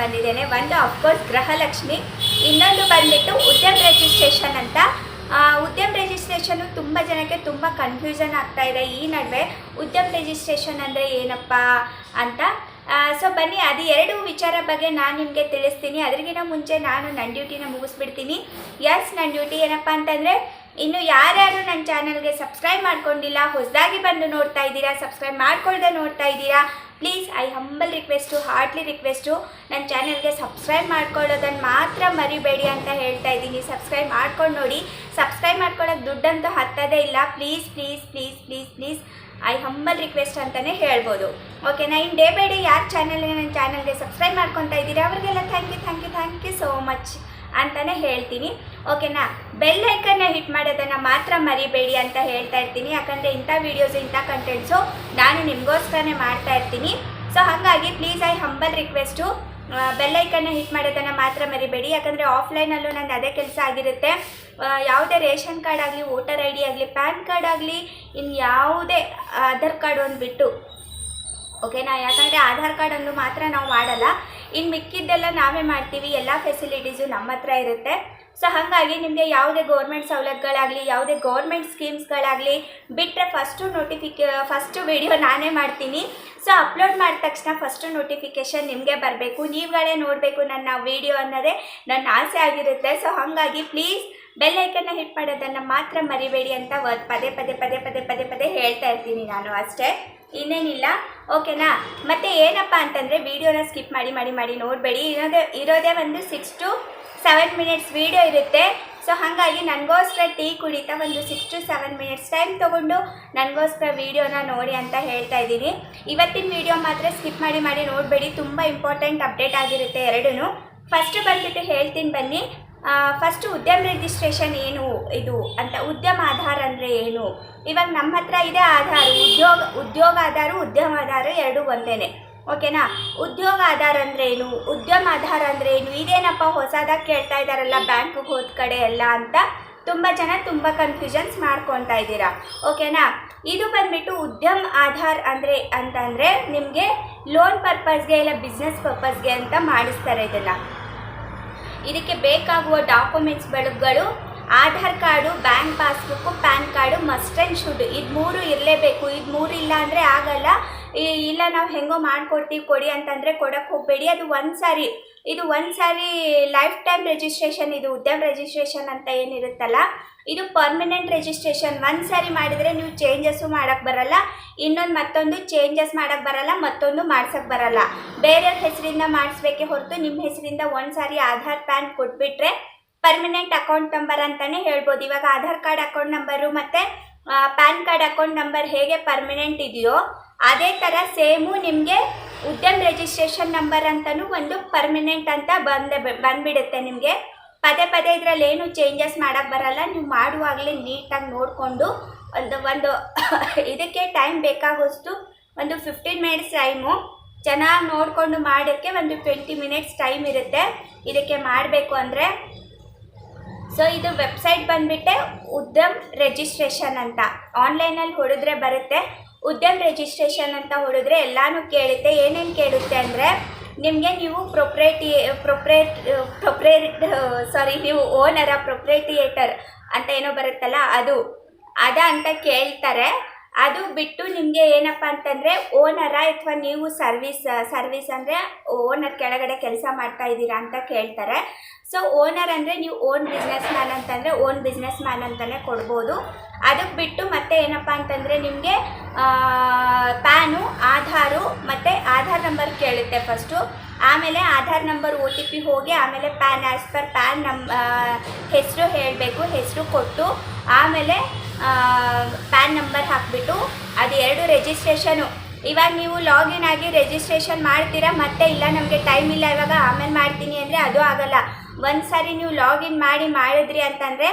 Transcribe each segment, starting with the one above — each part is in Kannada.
ಬಂದಿದ್ದೇನೆ. ಒಂದು ಅಫ್ಕೋರ್ಸ್ ಗೃಹಲಕ್ಷ್ಮಿ. ಇನ್ನೊಂದು ಬಂದ್ಬಿಟ್ಟು ಉದ್ಯಮ ರಿಜಿಸ್ಟ್ರೇಷನ್ ಅಂತ. ಉದ್ಯಮ ರಿಜಿಸ್ಟ್ರೇಷನು ತುಂಬ ಜನಕ್ಕೆ ತುಂಬ ಕನ್ಫ್ಯೂಷನ್ ಆಗ್ತಾ ಇದೆ ಈ ನಡುವೆ. ಉದ್ಯಮ ರಿಜಿಸ್ಟ್ರೇಷನ್ ಅಂದರೆ ಏನಪ್ಪ ಅಂತ. ಸೊ ಬನ್ನಿ, ಅದು ಎರಡು ವಿಚಾರ ಬಗ್ಗೆ ನಾನು ನಿಮಗೆ ತಿಳಿಸ್ತೀನಿ. ಅದರಿಗಿಂತ ಮುಂಚೆ ನಾನು ನನ್ನ ಡ್ಯೂಟಿನ ಮುಗಿಸ್ಬಿಡ್ತೀನಿ. ಎಸ್ ನನ್ನ ಡ್ಯೂಟಿ ಏನಪ್ಪ ಅಂತಂದರೆ, ಇನ್ನು ಯಾರ್ಯಾರು ನನ್ನ ಚಾನಲ್ಗೆ ಸಬ್ಸ್ಕ್ರೈಬ್ ಮಾಡ್ಕೊಂಡಿಲ್ಲ, ಹೊಸದಾಗಿ ಬಂದು ನೋಡ್ತಾ ಇದ್ದೀರಾ ಸಬ್ಸ್ಕ್ರೈಬ್ ಮಾಡ್ಕೊಳ್ದೆ ನೋಡ್ತಾ ಇದ್ದೀರಾ please I humble request heartly request ನನ್ನ ಚಾನಲ್ಗೆ ಸಬ್ಸ್ಕ್ರೈಬ್ ಮಾಡ್ಕೊಳ್ಳೋದನ್ನು ಮಾತ್ರ ಮರಿಬೇಡಿ ಅಂತ ಹೇಳ್ತಾ ಇದ್ದೀನಿ. ಸಬ್ಸ್ಕ್ರೈಬ್ ಮಾಡ್ಕೊಂಡು ನೋಡಿ. ಸಬ್ಸ್ಕ್ರೈಬ್ ಮಾಡ್ಕೊಳ್ಳೋಕೆ ದುಡ್ಡಂತೂ ಹತ್ತದೇ ಇಲ್ಲ. Please please please please please I humble request ಅಂತಲೇ ಹೇಳ್ಬೋದು. ಓಕೆನಾ ಇನ್ನು ಡೇ ಬೈ ಡೇ ಯಾರು ಚಾನಲ್ಗೆ ನನ್ನ ಚಾನಲ್ಗೆ ಸಬ್ಸ್ಕ್ರೈಬ್ ಮಾಡ್ಕೊತಾ ಇದ್ದೀರಾ? ಅವರಿಗೆಲ್ಲ thank you thank you thank you so much ಅಂತಲೇ ಹೇಳ್ತೀನಿ. ಓಕೆನಾ? ಬೆಲ್ ಐಕನ್ನ ಹಿಟ್ ಮಾಡೋದನ್ನು ಮಾತ್ರ ಮರಿಬೇಡಿ ಅಂತ ಹೇಳ್ತಾ ಇರ್ತೀನಿ. ಯಾಕಂದರೆ ಇಂಥ ವೀಡಿಯೋಸ್ ಇಂಥ ಕಂಟೆಂಟ್ಸು ನಾನು ನಿಮಗೋಸ್ಕರನೇ ಮಾಡ್ತಾ ಇರ್ತೀನಿ. ಸೊ ಹಾಗಾಗಿ please I humble request bell ಐಕನ್ನ hit ಮಾಡೋದನ್ನು ಮಾತ್ರ ಮರಿಬೇಡಿ. ಯಾಕಂದರೆ ಆಫ್ಲೈನಲ್ಲೂ ನಂದು ಅದೇ ಕೆಲಸ ಆಗಿರುತ್ತೆ. ಯಾವುದೇ ರೇಷನ್ ಕಾರ್ಡ್ ಆಗಲಿ, ವೋಟರ್ ಐ ಡಿ ಆಗಲಿ, ಪ್ಯಾನ್ ಕಾರ್ಡ್ ಆಗಲಿ ಇನ್ನು ಯಾವುದೇ ಆಧಾರ್ ಕಾರ್ಡ್ ಒಂದು ಬಿಟ್ಟು, ಓಕೆನಾ? ಯಾಕಂದರೆ ಆಧಾರ್ ಕಾರ್ಡನ್ನು ಮಾತ್ರ ನಾವು ಮಾಡಲ್ಲ. ಇನ್ನು ಮಿಕ್ಕಿದ್ದೆಲ್ಲ ನಾವೇ ಮಾಡ್ತೀವಿ. ಎಲ್ಲ ಫೆಸಿಲಿಟೀಸು ನಮ್ಮ ಹತ್ರ ಇರುತ್ತೆ. ಸೊ ಹಾಗಾಗಿ ನಿಮಗೆ ಯಾವುದೇ ಗೌರ್ಮೆಂಟ್ ಸವಲತ್ತುಗಳಾಗಲಿ, ಯಾವುದೇ ಗೌರ್ಮೆಂಟ್ ಸ್ಕೀಮ್ಸ್ಗಳಾಗಲಿ ಬಿಟ್ಟರೆ ಫಸ್ಟು ನೋಟಿಫಿಕೇ ಫಸ್ಟು ವಿಡಿಯೋ ನಾನೇ ಮಾಡ್ತೀನಿ. ಸೊ ಅಪ್ಲೋಡ್ ಮಾಡಿದ ತಕ್ಷಣ ಫಸ್ಟು ನೋಟಿಫಿಕೇಷನ್ ನಿಮಗೆ ಬರಬೇಕು. ನೀವುಗಳೇ ನೋಡಬೇಕು ನನ್ನ ವಿಡಿಯೋ ಅನ್ನೋದೇ ನನ್ನ ಆಸೆ ಆಗಿರುತ್ತೆ. ಸೊ ಹಾಗಾಗಿ ಪ್ಲೀಸ್ ಬೆಲ್ ಐಕನ್ನ ಹಿಟ್ ಮಾಡೋದನ್ನು ಮಾತ್ರ ಮರಿಬೇಡಿ ಅಂತ ಪದೇ ಪದೇ ಪದೇ ಪದೇ ಪದೇ ಪದೇ ಹೇಳ್ತಾ ಇರ್ತೀನಿ ನಾನು ಅಷ್ಟೇ. ಇನ್ನೇನಿಲ್ಲ. ಓಕೆನಾ ಮತ್ತೆ ಏನಪ್ಪ ಅಂತಂದರೆ ವಿಡಿಯೋನ ಸ್ಕಿಪ್ ಮಾಡಿ ಮಾಡಿ ಮಾಡಿ ನೋಡಬೇಡಿ. ಇರೋದೇ ಇರೋದೇ ಒಂದು six to seven minutes video ಇರುತ್ತೆ. ಸೊ ಹಾಗಾಗಿ ನನಗೋಸ್ಕರ ಟೀ ಕುಡಿತಾ ಒಂದು six to seven minutes time ತೊಗೊಂಡು ನನಗೋಸ್ಕರ ವೀಡಿಯೋನ ನೋಡಿ ಅಂತ ಹೇಳ್ತಾ ಇದ್ದೀನಿ. ಇವತ್ತಿನ ವೀಡಿಯೋ ಮಾತ್ರ ಸ್ಕಿಪ್ ಮಾಡಿ ಮಾಡಿ ನೋಡಬೇಡಿ. ತುಂಬ ಇಂಪಾರ್ಟೆಂಟ್ ಅಪ್ಡೇಟ್ ಆಗಿರುತ್ತೆ ಎರಡೂ ಫಸ್ಟ್ ಬಂದ್ಬಿಟ್ಟು ಹೇಳ್ತೀನಿ ಬನ್ನಿ. ಫಸ್ಟ್ ಉದ್ಯಮ ರಿಜಿಸ್ಟ್ರೇಷನ್ ಏನು, ಇದು, ಅಂತ ಉದ್ಯಮ ಆಧಾರ ಅಂದರೆ ಏನು? ಇವಾಗ ನಮ್ಮ ಹತ್ರ ಇದೆ ಆಧಾರ. ಉದ್ಯೋಗ ಉದ್ಯೋಗ ಆಧಾರ ಉದ್ಯಮ ಆಧಾರ ಎರಡೂ ಒಂದೇನೆ. ಓಕೆನಾ? ಉದ್ಯೋಗ ಆಧಾರ ಅಂದರೆ ಏನು? ಉದ್ಯಮ ಆಧಾರ ಅಂದರೆ ಏನು? ಇದೇನಪ್ಪ? ಹೊಸದಾಗಿ ಕೇಳ್ತಾ ಇದ್ದಾರಲ್ಲ ಬ್ಯಾಂಕಿಗೆ ಹೋದ ಕಡೆ ಎಲ್ಲ ಅಂತ ತುಂಬ ಜನ ತುಂಬ ಕನ್ಫ್ಯೂಷನ್ಸ್ ಮಾಡ್ಕೊತಾ ಇದ್ದೀರಾ. ಓಕೆನಾ? ಇದು ಬಂದ್ಬಿಟ್ಟು ಉದ್ಯಮ ಆಧಾರ್ ಅಂದರೆ ಅಂತಂದರೆ ನಿಮಗೆ ಲೋನ್ ಪರ್ಪಸ್ಗೆ ಇಲ್ಲ ಬಿಸ್ನೆಸ್ ಪರ್ಪಸ್ಗೆ ಅಂತ ಮಾಡಿಸ್ತಾರೆ ಇದನ್ನು. ಇದಕ್ಕೆ ಬೇಕಾಗುವ ಡಾಕ್ಯುಮೆಂಟ್ಸ್ಗಳು Aadhaar card, bank passbook, PAN card must and should ಇದು ಮೂರು ಇರಲೇಬೇಕು. ಇದು ಮೂರು ಇಲ್ಲ ಅಂದರೆ ಆಗಲ್ಲ. ಇಲ್ಲ, ನಾವು ಹೆಂಗೋ ಮಾಡಿಕೊಡ್ತೀವಿ, ಕೊಡಿ ಅಂತಂದರೆ ಕೊಡಕ್ಕೆ ಹೋಗಬೇಡಿ. ಅದು ಒಂದು ಸಾರಿ, ಇದು ಒಂದು ಸಾರಿ ಲೈಫ್ ಟೈಮ್ ರಿಜಿಸ್ಟ್ರೇಷನ್ ಇದು ಉದ್ಯಮ ರಿಜಿಸ್ಟ್ರೇಷನ್ ಅಂತ ಏನಿರುತ್ತಲ್ಲ, ಇದು ಪರ್ಮನೆಂಟ್ ರಿಜಿಸ್ಟ್ರೇಷನ್ ಒಂದು ಸಾರಿ ಮಾಡಿದರೆ ನೀವು ಚೇಂಜಸ್ಸು ಮಾಡೋಕ್ಕೆ ಬರಲ್ಲ, ಇನ್ನೊಂದು ಮತ್ತೊಂದು ಚೇಂಜಸ್ ಮಾಡೋಕ್ಕೆ ಬರಲ್ಲ, ಮತ್ತೊಂದು ಮಾಡ್ಸೋಕ್ಕೆ ಬರಲ್ಲ. ಬೇರೆಯವ್ರ ಹೆಸರಿಂದ ಮಾಡಿಸ್ಬೇಕೆ ಹೊರತು ನಿಮ್ಮ ಹೆಸರಿಂದ ಒಂದು ಸಾರಿ ಆಧಾರ್ ಪ್ಯಾನ್ ಕೊಟ್ಬಿಟ್ರೆ ಪರ್ಮನೆಂಟ್ ಅಕೌಂಟ್ ನಂಬರ್ ಅಂತಲೇ ಹೇಳ್ಬೋದು. ಇವಾಗ ಆಧಾರ್ ಕಾರ್ಡ್ ಅಕೌಂಟ್ ನಂಬರು ಮತ್ತು ಪ್ಯಾನ್ ಕಾರ್ಡ್ ಅಕೌಂಟ್ ನಂಬರ್ ಹೇಗೆ ಪರ್ಮನೆಂಟ್ ಇದೆಯೋ ಅದೇ ಥರ ಸೇಮು ನಿಮಗೆ ಉದ್ಯಮ ರಿಜಿಸ್ಟ್ರೇಷನ್ ನಂಬರ್ ಅಂತಲೂ ಒಂದು ಪರ್ಮನೆಂಟ್ ಅಂತ ಬಂದ ಬಂದ್ಬಿಡುತ್ತೆ ನಿಮಗೆ. ಪದೇ ಪದೇ ಇದರಲ್ಲಿ ಏನು ಚೇಂಜಸ್ ಮಾಡೋಕ್ಕೆ ಬರಲ್ಲ. ನೀವು ಮಾಡುವಾಗಲೇ ನೀಟಾಗಿ ನೋಡಿಕೊಂಡು ಒಂದು ಒಂದು ಇದಕ್ಕೆ ಟೈಮ್ ಬೇಕಾಗೋಷ್ಟು ಒಂದು ಫಿಫ್ಟೀನ್ ಮಿನಿಟ್ಸ್ ಟೈಮು ಚೆನ್ನಾಗಿ ನೋಡಿಕೊಂಡು ಮಾಡೋಕ್ಕೆ ಒಂದು ಟ್ವೆಂಟಿ ಮಿನಿಟ್ಸ್ ಟೈಮ್ ಇರುತ್ತೆ. ಇದಕ್ಕೆ ಮಾಡಬೇಕು ಅಂದರೆ ಸೊ, ಇದು ವೆಬ್ಸೈಟ್ ಬಂದುಬಿಟ್ಟೆ ಉದ್ಯಮ್ ರಿಜಿಸ್ಟ್ರೇಷನ್ ಅಂತ. ಆನ್ಲೈನಲ್ಲಿ ಹೊಡೆದ್ರೆ ಬರುತ್ತೆ. ಉದ್ಯಮ್ ರಿಜಿಸ್ಟ್ರೇಷನ್ ಅಂತ ಹೊಡೆದ್ರೆ ಎಲ್ಲಾನು ಕೇಳುತ್ತೆ, ಏನೇನು ಕೇಳುತ್ತೆ ಅಂದರೆ ನಿಮಗೆ ನೀವು ಪ್ರೊಪ್ರೇಟಿ ಪ್ರೊಪ್ರೇಟ್ ಪ್ರೊಪ್ರೇಟ್ ಸಾರಿ ನೀವು ಓನರ ಪ್ರೊಪ್ರೇಟಿಯೇಟರ್ ಅಂತ ಏನೋ ಬರುತ್ತಲ್ಲ ಅದು, ಅದ ಅಂತ ಕೇಳ್ತಾರೆ. ಅದು ಬಿಟ್ಟು ನಿಮಗೆ ಏನಪ್ಪ ಅಂತಂದರೆ ಓನರ ಅಥವಾ ನೀವು ಸರ್ವಿಸ್ ಸರ್ವಿಸ್ ಅಂದರೆ ಓನರ್ ಕೆಳಗಡೆ ಕೆಲಸ ಮಾಡ್ತಾ ಇದ್ದೀರಾ ಅಂತ ಕೇಳ್ತಾರೆ. ಸೊ ಓನರ್ ಅಂದರೆ ನೀವು ಓನ್ ಬಿಸ್ನೆಸ್ ಮ್ಯಾನ್ ಅಂತಂದರೆ ಓನ್ ಬಿಸ್ನೆಸ್ ಮ್ಯಾನ್ ಅಂತಲೇ ಕೊಡ್ಬೋದು. ಅದಕ್ಕೆ ಬಿಟ್ಟು ಮತ್ತೆ ಏನಪ್ಪ ಅಂತಂದರೆ ನಿಮಗೆ ಪ್ಯಾನು ಆಧಾರು ಮತ್ತು ಆಧಾರ್ ನಂಬರ್ ಕೇಳುತ್ತೆ ಫಸ್ಟು ಆಮೇಲೆ Aadhaar number O T P ಹೋಗಿ ಆಮೇಲೆ ಪ್ಯಾನ್ ಆ್ಯಸ್ ಪರ್ ಪ್ಯಾನ್ ನಮ್ಮ ಹೆಸರು ಹೇಳಬೇಕು, ಹೆಸರು ಕೊಟ್ಟು ಆಮೇಲೆ ಪ್ಯಾನ್ ನಂಬರ್ ಹಾಕಿಬಿಟ್ಟು ಅದು ಎರಡು ರಿಜಿಸ್ಟ್ರೇಷನು ಇವಾಗ ನೀವು ಲಾಗಿನ್ ಆಗಿ ರಿಜಿಸ್ಟ್ರೇಷನ್ ಮಾಡ್ತೀರಾ? ಮತ್ತೆ ಇಲ್ಲ, ನಮಗೆ ಟೈಮ್ ಇಲ್ಲ, ಇವಾಗ ಆಮೇಲೆ ಮಾಡ್ತೀನಿ ಅಂದರೆ ಅದು ಆಗಲ್ಲ. ಒಂದು ಸಾರಿ ನೀವು ಲಾಗಿನ್ ಮಾಡಿ ಮಾಡಿದ್ರಿ ಅಂತಂದರೆ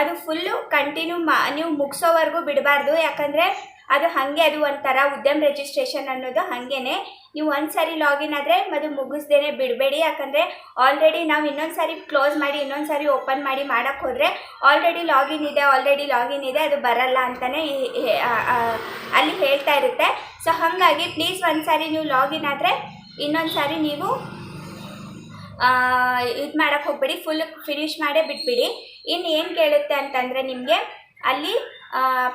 ಅದು ಫುಲ್ಲು ಕಂಟಿನ್ಯೂ ಮಾ ನೀವು ಮುಗಿಸೋವರೆಗೂ ಬಿಡಬಾರ್ದು. ಯಾಕಂದರೆ ಅದು ಹಾಗೆ ಅದು ಒಂಥರ ಉದ್ಯಮ ರಿಜಿಸ್ಟ್ರೇಷನ್ ಅನ್ನೋದು ಹಾಗೇನೆ. ನೀವು ಒಂದು ಸಾರಿ ಲಾಗಿನ್ ಆದರೆ ಅದು ಮುಗಿಸ್ದೇನೆ ಬಿಡಬೇಡಿ. ಯಾಕಂದರೆ ಆಲ್ರೆಡಿ ನಾವು ಇನ್ನೊಂದು ಸಾರಿ ಕ್ಲೋಸ್ ಮಾಡಿ, ಇನ್ನೊಂದು ಸಾರಿ ಓಪನ್ ಮಾಡಿ ಮಾಡೋಕ್ಕೆ ಹೋದರೆ ಆಲ್ರೆಡಿ ಲಾಗಿನ್ ಇದೆ ಆಲ್ರೆಡಿ ಲಾಗಿನ್ ಇದೆ, ಅದು ಬರಲ್ಲ ಅಂತಲೇ ಅಲ್ಲಿ ಹೇಳ್ತಾ ಇರುತ್ತೆ. ಸೊ ಸೊ ಹಾಗಾಗಿ ಪ್ಲೀಸ್ ಒಂದು ಸಾರಿ ನೀವು ಲಾಗಿನ್ ಆದರೆ ಇನ್ನೊಂದು ಸಾರಿ ನೀವು ಇದು ಮಾಡೋಕ್ಕೆ ಹೋಗ್ಬಿಡಿ. ಫುಲ್ ಫಿನಿಶ್ ಮಾಡೇ ಬಿಟ್ಬಿಡಿ. ಇನ್ನು ಏನು ಕೇಳುತ್ತೆ ಅಂತಂದರೆ ನಿಮಗೆ ಅಲ್ಲಿ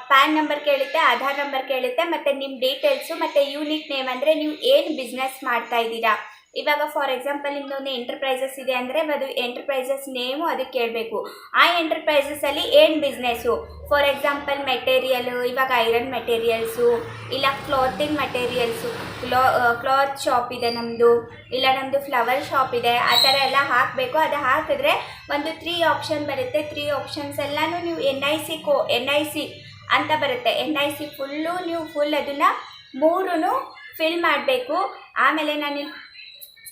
ಪ್ಯಾನ್ ನಂಬರ್ ಕೇಳುತ್ತೆ, ಆಧಾರ್ ನಂಬರ್ ಕೇಳುತ್ತೆ, ಮತ್ತು ನಿಮ್ಮ ಡೀಟೇಲ್ಸು ಮತ್ತು ಯೂನಿಕ್ ನೇಮ್ ಅಂದರೆ ನೀವು ಏನು ಬಿಸ್ನೆಸ್ ಮಾಡ್ತಾ ಇದ್ದೀರಾ? ಇವಾಗ ಫಾರ್ ಎಕ್ಸಾಂಪಲ್ ನಿಮ್ಮದೊಂದು ಎಂಟರ್ಪ್ರೈಸಸ್ ಇದೆ ಅಂದರೆ ಅದು ಎಂಟರ್ಪ್ರೈಸಸ್ ನೇಮು ಅದಕ್ಕೆ ಕೇಳಬೇಕು ಆ ಎಂಟರ್ಪ್ರೈಸಸಲ್ಲಿ ಏನು ಬಿಸ್ನೆಸ್ಸು ಫಾರ್ ಎಕ್ಸಾಂಪಲ್ ಮೆಟೀರಿಯಲು ಇವಾಗ ಐರನ್ ಮೆಟೀರಿಯಲ್ಸು ಇಲ್ಲ ಕ್ಲಾತಿಂಗ್ ಮೆಟೀರಿಯಲ್ಸು ಕ್ಲಾ ಕ್ಲಾತ್ ಶಾಪ್ ಇದೆ ನಮ್ಮದು ಇಲ್ಲ ನಮ್ಮದು ಫ್ಲವರ್ ಶಾಪ್ ಇದೆ, ಆ ಥರ ಎಲ್ಲ ಹಾಕಬೇಕು. ಅದು ಹಾಕಿದ್ರೆ ಒಂದು ತ್ರೀ ಆಪ್ಷನ್ ಬರುತ್ತೆ. ತ್ರೀ ಆಪ್ಷನ್ಸ್ ಎಲ್ಲನೂ ನೀವು ಎನ್ ಐ ಸಿ ಕೋ ಎನ್ ಐ ಸಿ ಅಂತ ಬರುತ್ತೆ. ಎನ್ ಐ ಸಿ ಫುಲ್ಲು ನೀವು ಫುಲ್ ಅದನ್ನು ಮೂರೂ ಫಿಲ್ ಮಾಡಬೇಕು. ಆಮೇಲೆ ನಾನು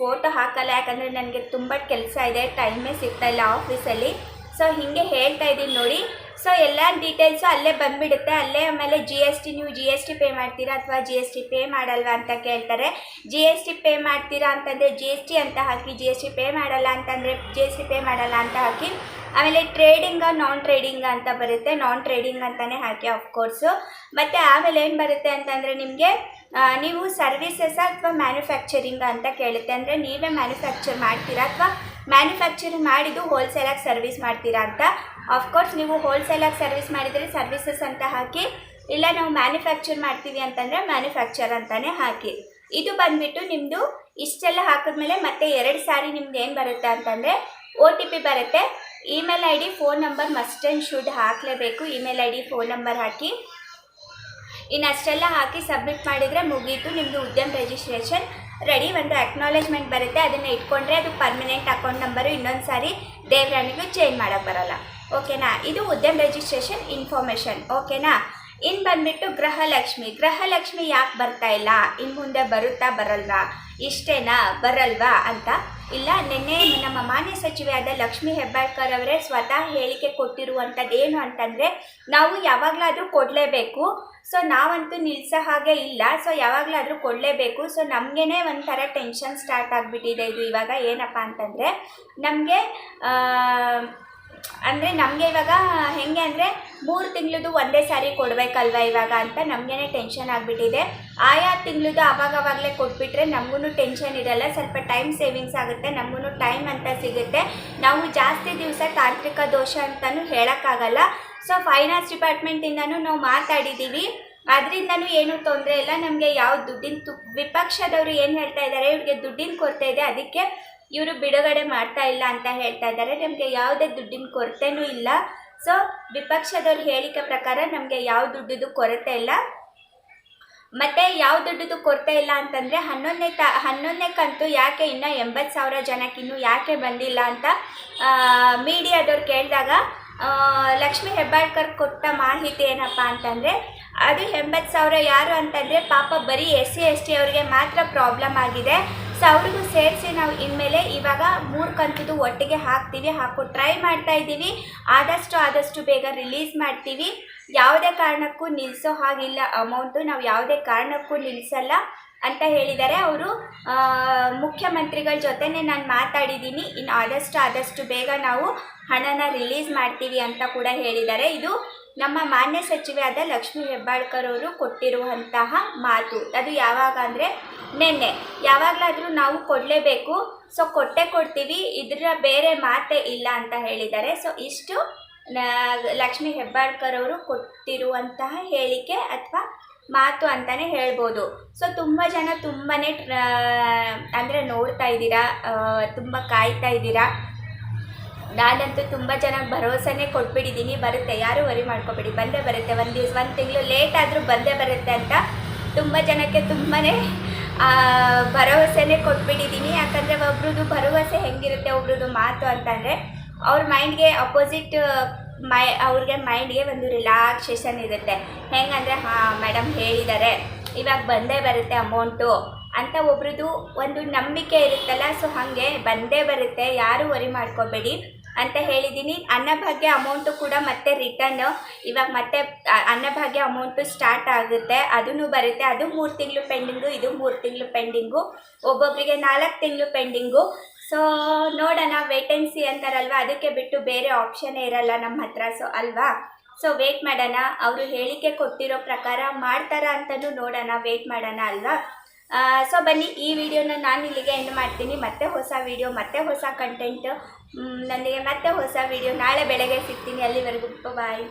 ಫೋಟೋ ಹಾಕಲ್ಲ, ಯಾಕಂದರೆ ನನಗೆ ತುಂಬ ಕೆಲಸ ಇದೆ, ಟೈಮೇ ಸಿಗ್ತಾ ಇಲ್ಲ ಆಫೀಸಲ್ಲಿ. ಸೊ ಹೀಗೆ ಹೇಳ್ತಾ ಇದ್ದೀನಿ ನೋಡಿ. ಸೊ ಎಲ್ಲ ಡೀಟೇಲ್ಸು ಅಲ್ಲೇ ಬಂದುಬಿಡುತ್ತೆ. ಅಲ್ಲೇ ಆಮೇಲೆ ಜಿ ಎಸ್ ಟಿ ನೀವು ಜಿ ಎಸ್ ಟಿ ಪೇ ಮಾಡ್ತೀರಾ ಅಥವಾ ಜಿ ಎಸ್ ಟಿ ಪೇ ಮಾಡಲ್ವಾ ಅಂತ ಕೇಳ್ತಾರೆ. ಜಿ ಎಸ್ ಟಿ ಪೇ ಮಾಡ್ತೀರಾ ಅಂತಂದರೆ ಜಿ ಎಸ್ ಟಿ ಅಂತ ಹಾಕಿ ಜಿ ಎಸ್ ಟಿ ಪೇ ಮಾಡಲ್ಲ ಅಂತಂದರೆ ಜಿ ಎಸ್ ಟಿ ಪೇ ಮಾಡಲ್ಲ ಅಂತ ಹಾಕಿ, ಆಮೇಲೆ ಟ್ರೇಡಿಂಗ ನಾನ್ ಟ್ರೇಡಿಂಗ್ ಅಂತ ಬರುತ್ತೆ. ನಾನ್ ಟ್ರೇಡಿಂಗ್ ಅಂತಲೇ ಹಾಕಿ ಆಫ್ಕೋರ್ಸು ಮತ್ತು ಆಮೇಲೆ ಏನು ಬರುತ್ತೆ ಅಂತಂದರೆ ನಿಮಗೆ ನೀವು ಸರ್ವಿಸಸ್ ಅಥವಾ ಮ್ಯಾನುಫ್ಯಾಕ್ಚರಿಂಗ್ ಅಂತ ಕೇಳುತ್ತೆ. ಅಂದರೆ ನೀವೇ ಮ್ಯಾನುಫ್ಯಾಕ್ಚರ್ ಮಾಡ್ತೀರಾ ಅಥವಾ ಮ್ಯಾನುಫ್ಯಾಕ್ಚರ್ ಮಾಡಿದ್ದು ಹೋಲ್ಸೇಲಾಗಿ ಸರ್ವಿಸ್ ಮಾಡ್ತೀರಾ ಅಂತ? ಆಫ್ಕೋರ್ಸ್ ನೀವು ಹೋಲ್ಸೇಲಾಗಿ ಸರ್ವಿಸ್ ಮಾಡಿದರೆ ಸರ್ವಿಸಸ್ ಅಂತ ಹಾಕಿ, ಇಲ್ಲ ನಾವು ಮ್ಯಾನುಫ್ಯಾಕ್ಚರ್ ಮಾಡ್ತೀವಿ ಅಂತಂದರೆ ಮ್ಯಾನುಫ್ಯಾಕ್ಚರ್ ಅಂತಲೇ ಹಾಕಿ. ಇದು ಬಂದುಬಿಟ್ಟು ನಿಮ್ಮದು ಇಷ್ಟೆಲ್ಲ ಹಾಕಿದ್ಮೇಲೆ ಮತ್ತೆ ಎರಡು ಸಾರಿ ನಿಮ್ದು ಏನು ಬರುತ್ತೆ ಅಂತಂದರೆ ಒ ಟಿ ಪಿ ಬರುತ್ತೆ. Email I D phone number must and should ಹಾಕಲೇಬೇಕು. Email I D phone number ಹಾಕಿ. ಇನ್ನು ಅಷ್ಟೆಲ್ಲ ಹಾಕಿ ಸಬ್ಮಿಟ್ ಮಾಡಿದರೆ ಮುಗೀತು. ನಿಮ್ಮದು ಉದ್ಯಮ ರಿಜಿಸ್ಟ್ರೇಷನ್ ರೆಡಿ ಒಂದು ಅಕ್ನಾಲೇಜ್ಮೆಂಟ್ ಬರುತ್ತೆ. ಅದನ್ನು ಇಟ್ಕೊಂಡ್ರೆ ಅದು ಪರ್ಮನೆಂಟ್ ಅಕೌಂಟ್ ನಂಬರು ಇನ್ನೊಂದು ಸಾರಿ ದೇವರಾಣಿಗೂ ಚೇಂಜ್ ಮಾಡೋಕ್ಕೆ ಬರೋಲ್ಲ. ಓಕೆನಾ ಇದು ಉದ್ಯಮ ರಿಜಿಸ್ಟ್ರೇಷನ್ ಇನ್ಫಾರ್ಮೇಷನ್ ಓಕೆನಾ ಇನ್ನು ಬಂದುಬಿಟ್ಟು ಗೃಹಲಕ್ಷ್ಮಿ. ಗೃಹಲಕ್ಷ್ಮಿ ಯಾಕೆ ಬರ್ತಾ ಇಲ್ಲ? ಇನ್ನು ಮುಂದೆ ಬರುತ್ತಾ ಬರಲ್ವಾ? ಇಷ್ಟೇನಾ? ಬರಲ್ವಾ ಅಂತ? ಇಲ್ಲ, ನಿನ್ನೆ ನಮ್ಮ ಮಾನ್ಯ ಸಚಿವೆ ಆದ ಲಕ್ಷ್ಮೀ ಹೆಬ್ಬಾಳ್ಕರ್ ಅವರೇ ಸ್ವತಃ ಹೇಳಿಕೆ ಕೊಟ್ಟಿರುವಂಥದ್ದು ಏನು ಅಂತಂದರೆ ನಾವು ಯಾವಾಗಲಾದರೂ ಕೊಡಲೇಬೇಕು. ಸೊ ನಾವಂತೂ ನಿಲ್ಲಿಸೋ ಹಾಗೆ ಇಲ್ಲ. ಸೊ ಯಾವಾಗಲಾದರೂ ಕೊಡಲೇಬೇಕು. ಸೊ ನಮಗೇ ಒಂಥರ ಟೆನ್ಷನ್ ಸ್ಟಾರ್ಟ್ ಆಗಿಬಿಟ್ಟಿದೆ ಇದು ಇವಾಗ. ಏನಪ್ಪ ಅಂತಂದರೆ, ನಮಗೆ ಅಂದರೆ ನಮಗೆ ಇವಾಗ ಹೇಗೆ ಅಂದರೆ ಮೂರು ತಿಂಗಳದು ಒಂದೇ ಸಾರಿ ಕೊಡಬೇಕಲ್ವ ಇವಾಗ ಅಂತ ನಮಗೇ ಟೆನ್ಷನ್ ಆಗಿಬಿಟ್ಟಿದೆ. ಆಯಾ ತಿಂಗಳದು ಆವಾಗವಾಗಲೇ ಕೊಟ್ಬಿಟ್ರೆ ನಮಗೂ ಟೆನ್ಷನ್ ಇರಲ್ಲ. ಸ್ವಲ್ಪ ಟೈಮ್ ಸೇವಿಂಗ್ಸ್ ಆಗುತ್ತೆ ನಮಗೂ ಟೈಮ್ ಅಂತ ಸಿಗುತ್ತೆ. ನಾವು ಜಾಸ್ತಿ ದಿವಸ ತಾಂತ್ರಿಕ ದೋಷ ಅಂತಲೂ ಹೇಳೋಕ್ಕಾಗಲ್ಲ. ಸೊ ಫೈನಾನ್ಸ್ ಡಿಪಾರ್ಟ್ಮೆಂಟಿಂದನೂ ನಾವು ಮಾತಾಡಿದ್ದೀವಿ ಅದರಿಂದನೂ ಏನೂ ತೊಂದರೆ ಇಲ್ಲ. ನಮಗೆ ಯಾವ ದುಡ್ಡಿನ ತು, ವಿಪಕ್ಷದವರು ಏನು ಹೇಳ್ತಾ ಇದ್ದಾರೆ ಇವ್ರಿಗೆ ದುಡ್ಡಿನ ಕೊರತೆ ಇದೆ. ಅದಕ್ಕೆ ಇವರು ಬಿಡುಗಡೆ ಮಾಡ್ತಾ ಇಲ್ಲ ಅಂತ ಹೇಳ್ತಾ ಇದ್ದಾರೆ ನಮಗೆ ಯಾವುದೇ ದುಡ್ಡಿನ ಕೊರತೆನೂ ಇಲ್ಲ. ಸೊ ವಿಪಕ್ಷದವ್ರು ಹೇಳಿಕೆ ಪ್ರಕಾರ ನಮಗೆ ಯಾವ ದುಡ್ಡಿದು ಕೊರತೆ ಇಲ್ಲ. ಮತ್ತು ಯಾವ ದುಡ್ಡಿದು ಕೊರತೆ ಇಲ್ಲ ಅಂತಂದರೆ, ಹನ್ನೊಂದನೇ ತ, ಹನ್ನೊಂದನೇ ಕಂತು ಯಾಕೆ ಇನ್ನೂ ಎಂಬತ್ತು ಸಾವಿರ ಜನಕ್ಕಿನ್ನೂ ಯಾಕೆ ಬಂದಿಲ್ಲ ಅಂತ ಮೀಡಿಯಾದವ್ರು ಕೇಳಿದಾಗ ಲಕ್ಷ್ಮೀ ಹೆಬ್ಬಾಳ್ಕರ್ ಕೊಟ್ಟ ಮಾಹಿತಿ ಏನಪ್ಪ ಅಂತಂದರೆ, ಅದು ಎಂಬತ್ತು ಸಾವಿರ ಯಾರು ಅಂತಂದರೆ ಪಾಪ ಬರೀ ಎಸ್ ಸಿ, ಎಸ್ ಟಿ ಅವರಿಗೆ ಮಾತ್ರ ಪ್ರಾಬ್ಲಮ್ ಆಗಿದೆ. ಸೊ ಅವ್ರಿಗೂ ಸೇರಿಸಿ ನಾವು ಇನ್ಮೇಲೆ ಇವಾಗ ಮೂರು ಕಂತದ್ದು ಒಟ್ಟಿಗೆ ಹಾಕ್ತೀವಿ, ಹಾಕೋ ಟ್ರೈ ಮಾಡ್ತಾ ಇದ್ದೀವಿ. ಆದಷ್ಟು ಆದಷ್ಟು ಬೇಗ ರಿಲೀಸ್ ಮಾಡ್ತೀವಿ. ಯಾವುದೇ ಕಾರಣಕ್ಕೂ ನಿಲ್ಲಿಸೋ ಹಾಗಿಲ್ಲ ಅಮೌಂಟು ನಾವು ಯಾವುದೇ ಕಾರಣಕ್ಕೂ ನಿಲ್ಲಿಸಲ್ಲ ಅಂತ ಹೇಳಿದ್ದಾರೆ. ಅವರು ಮುಖ್ಯಮಂತ್ರಿಗಳ ಜೊತೆನೇ ನಾನು ಮಾತಾಡಿದ್ದೀನಿ. ಇನ್ನು ಆದಷ್ಟು ಆದಷ್ಟು ಬೇಗ ನಾವು ಹಣನ ರಿಲೀಸ್ ಮಾಡ್ತೀವಿ ಅಂತ ಕೂಡ ಹೇಳಿದ್ದಾರೆ. ಇದು ನಮ್ಮ ಮಾನ್ಯ ಸಚಿವೆ ಆದ ಲಕ್ಷ್ಮೀ ಹೆಬ್ಬಾಳ್ಕರ್ ಅವರು ಕೊಟ್ಟಿರುವಂತಹ ಮಾತು. ಅದು ಯಾವಾಗ ಅಂದರೆ ನಿನ್ನೆ. ಯಾವಾಗಲಾದರೂ ನಾವು ಕೊಡಲೇಬೇಕು. ಸೊ, ಕೊಟ್ಟೆ ಕೊಡ್ತೀವಿ. ಇದರ ಬೇರೆ ಮಾತೇ ಇಲ್ಲ ಅಂತ ಹೇಳಿದ್ದಾರೆ. ಸೊ, ಇಷ್ಟು ಲಕ್ಷ್ಮೀ ಹೆಬ್ಬಾಳ್ಕರ್ ಅವರು ಕೊಟ್ಟಿರುವಂತಹ ಹೇಳಿಕೆ ಅಥವಾ ಮಾತು ಅಂತಲೇ ಹೇಳ್ಬೋದು. ಸೊ ತುಂಬ ಜನ ತುಂಬಾ ಅಂದರೆ ನೋಡ್ತಾ ಇದ್ದೀರಾ ತುಂಬ ಕಾಯ್ತಾ ಇದ್ದೀರಾ. ನಾನಂತೂ ತುಂಬ ಜನ ಭರವಸೆನೇ ಕೊಟ್ಬಿಟ್ಟಿದ್ದೀನಿ. ಬರುತ್ತೆ, ಯಾರೂ ವರಿ ಮಾಡ್ಕೋಬೇಡಿ. ಬಂದೇ ಬರುತ್ತೆ. ಒಂದು ದಿವಸ, ಒಂದು ತಿಂಗಳು ಲೇಟ್ ಆದರೂ ಬಂದೇ ಬರುತ್ತೆ ಅಂತ ತುಂಬ ಜನಕ್ಕೆ ತುಂಬಾ ಭರವಸೆನೇ ಕೊಟ್ಬಿಟ್ಟಿದ್ದೀನಿ. ಯಾಕಂದರೆ ಒಬ್ರದ್ದು ಭರವಸೆ ಹೆಂಗಿರುತ್ತೆ, ಒಬ್ರದ್ದು ಮಾತು ಅಂತಂದರೆ ಅವ್ರ ಮೈಂಡ್ಗೆ ಅಪೋಸಿಟ್ ಮೈ, ಅವ್ರಿಗೆ ಮೈಂಡ್ಗೆ ಒಂದು ರಿಲ್ಯಾಕ್ಸೇಷನ್ ಇರುತ್ತೆ. ಹೆಂಗಂದರೆ, ಹಾಂ ಮೇಡಮ್ ಹೇಳಿದ್ದಾರೆ ಇವಾಗ ಬಂದೇ ಬರುತ್ತೆ ಅಮೌಂಟು ಅಂತ ಒಬ್ರದ್ದು ಒಂದು ನಂಬಿಕೆ ಇರುತ್ತಲ್ಲ ಸೊ ಹಾಗೆ ಬಂದೇ ಬರುತ್ತೆ, ಯಾರೂ ವರಿ ಮಾಡ್ಕೋಬೇಡಿ ಅಂತ ಹೇಳಿದ್ದೀನಿ. ಅನ್ನಭಾಗ್ಯ ಅಮೌಂಟು ಕೂಡ ಮತ್ತೆ ರಿಟರ್ನ್ ಇವಾಗ ಮತ್ತೆ ಅನ್ನಭಾಗ್ಯ ಅಮೌಂಟು ಸ್ಟಾರ್ಟ್ ಆಗುತ್ತೆ ಅದೂ ಬರುತ್ತೆ. ಅದು ಮೂರು ತಿಂಗಳು ಪೆಂಡಿಂಗು ಇದು ಮೂರು ತಿಂಗಳು ಪೆಂಡಿಂಗು ಒಬ್ಬೊಬ್ಬರಿಗೆ ನಾಲ್ಕು ತಿಂಗಳು ಪೆಂಡಿಂಗು ಸೊ ನೋಡೋಣ ವೇಟೆನ್ಸಿ ಅಂತಾರಲ್ವ? ಅದಕ್ಕೆ ಬಿಟ್ಟು ಬೇರೆ ಆಪ್ಷನ್ನೇ ಇರಲ್ಲ ನಮ್ಮ ಹತ್ರ ಸೊ ಅಲ್ವಾ? ಸೊ ವೇಟ್ ಮಾಡೋಣ. ಅವರು ಹೇಳಿಕೆ ಕೊಟ್ಟಿರೋ ಪ್ರಕಾರ ಮಾಡ್ತಾರಾ ಅಂತಲೂ ನೋಡೋಣ ವೇಟ್ ಮಾಡೋಣ, ಅಲ್ವಾ? ಸೊ ಬನ್ನಿ, ಈ ವಿಡಿಯೋನ ನಾನು ಇಲ್ಲಿಗೆ ಎಂಡ್ ಮಾಡ್ತೀನಿ. ಮತ್ತೆ ಹೊಸ ವಿಡಿಯೋ ಮತ್ತೆ ಹೊಸ ಕಂಟೆಂಟ್ ನನಗೆ ಮತ್ತೆ ಹೊಸ ವಿಡಿಯೋ ನಾಳೆ ಬೆಳಗ್ಗೆ ಸಿಗ್ತೀನಿ. ಅಲ್ಲಿವರೆಗೂ ಬಾಯ್